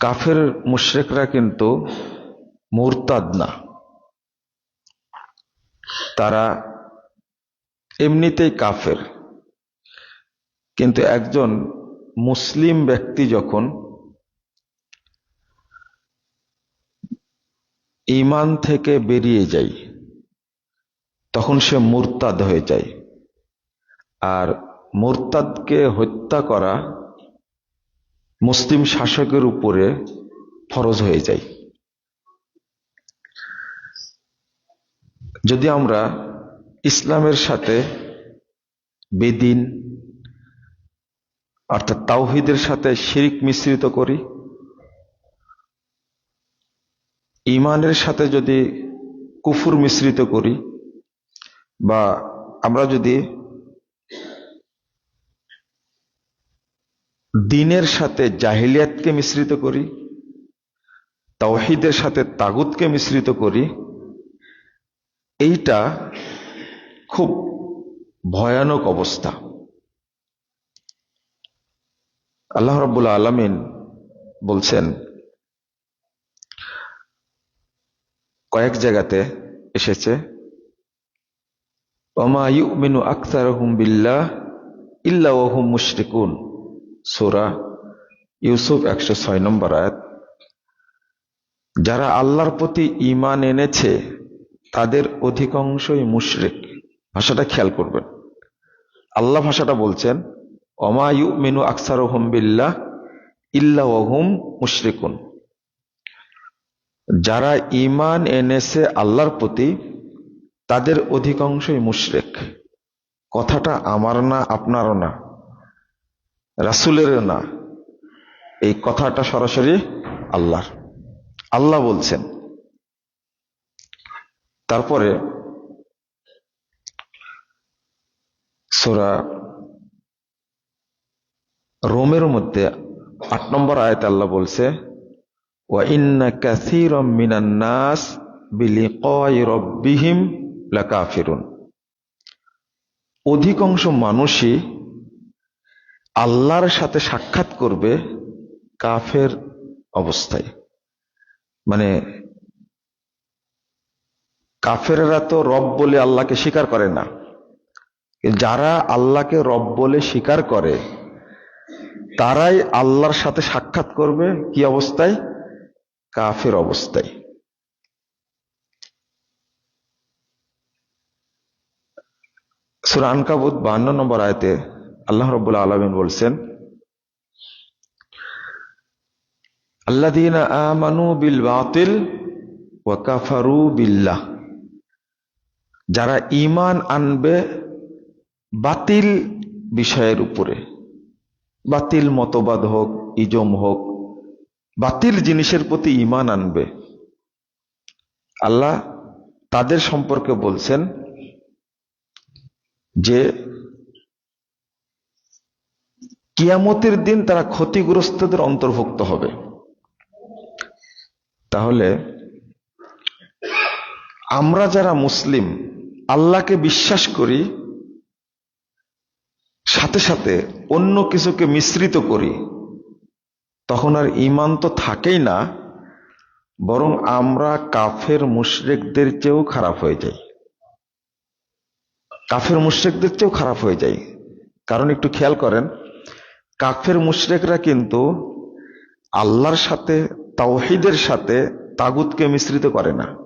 কাফের মুশরেকরা কিন্তু মুরতাদ না। তারা এমনিতেই কাফের। কিন্তু একজন মুসলিম ব্যক্তি যখন ইমান থেকে বেরিয়ে যায়, তখন সে মুরতাদ হয়ে যায়। আর মুরতাদকে হত্যা করা মুসলিম শাসকের উপরে ফরজ হয়ে যায়। যদি আমরা ইসলামের সাথে বেদিন অর্থাৎ তাওহিদের সাথে শিরিক মিশ্রিত করি ইমানের সাথে যদি কুফুর মিশ্রিত করি, বা আমরা যদি দিনের সাথে জাহিলিয়াতকে মিশ্রিত করি, তাওহিদের সাথে তাগুতকে মিশ্রিত করি, এইটা খুব ভয়ানক অবস্থা। আল্লাহ রাবুল আলমিন বলছেন, কয়েক জায়গাতে এসেছে, ওমা ইউমিনু আক্তার হুম বিল্লাহ ইল্লা ওহুম মুশরিকুন। সোরা ইউসুফ একশো ছয় নম্বর আয়াত, যারা আল্লাহর প্রতি ইমান এনেছে, তাদের অধিকাংশই মুশরিক। ভাষাটা খেয়াল করবেন। আল্লাহ ভাষাটা বলছেন অমায়ু মেনু আকসার বিল্লাহ ইল্লা ওহুম মুশরিকুন। যারা ইমান এনেছে আল্লাহর প্রতি, তাদের অধিকাংশই মুশরেক। কথাটা আমার না, আপনারও না। রাসুলের না। এই কথাটা সরাসরি আল্লাহর। আল্লাহ বলছেন। তারপরে সোরা রোমের মধ্যে আট নম্বর আয়ত আল্লাহ বলছে অধিকাংশ মানুষই আল্লাহর সাথে সাক্ষাৎ করবে কাফের অবস্থায়। মানে কাফেরা তো রব বলে আল্লাহকে স্বীকার করে না। যারা আল্লাহকে রব বলে স্বীকার করে, তারাই আল্লাহর সাথে সাক্ষাৎ করবে কি অবস্থায়? কাফের অবস্থায়। সুরান কাবুত বান্ন নম্বর আয়তে আল্লাহ রব্বুল্লা আলমিন বলছেন আমানু বিল বাতিল ওয়াকাফারু বিল্লাহ। যারা ইমান আনবে বাতিল বিষয়ের উপরে, বাতিল মতবাদ হোক, ইজম হোক, বাতিল জিনিসের প্রতি ইমান আনবে। আল্লাহ তাদের সম্পর্কে বলছেন যে কিয়ামতের দিন তারা ক্ষতিগ্রস্তদের অন্তর্ভুক্ত হবে। তাহলে আমরা যারা মুসলিম, আল্লাহকে বিশ্বাস করি, সাথে সাথে অন্য কিছুকে মিশ্রিত করি, তখন আর ইমান তো থাকেই না, বরং আমরা কাফের মুশরেকদের চেয়েও খারাপ হয়ে যাই। কাফের মুশরেকদের চেয়েও খারাপ হয়ে যায় কারণ একটু খেয়াল করেন কাফের মুশরেকরা কিন্তু আল্লাহর সাথে তাওহিদের সাথে তাগুতকে মিশ্রিত করে না।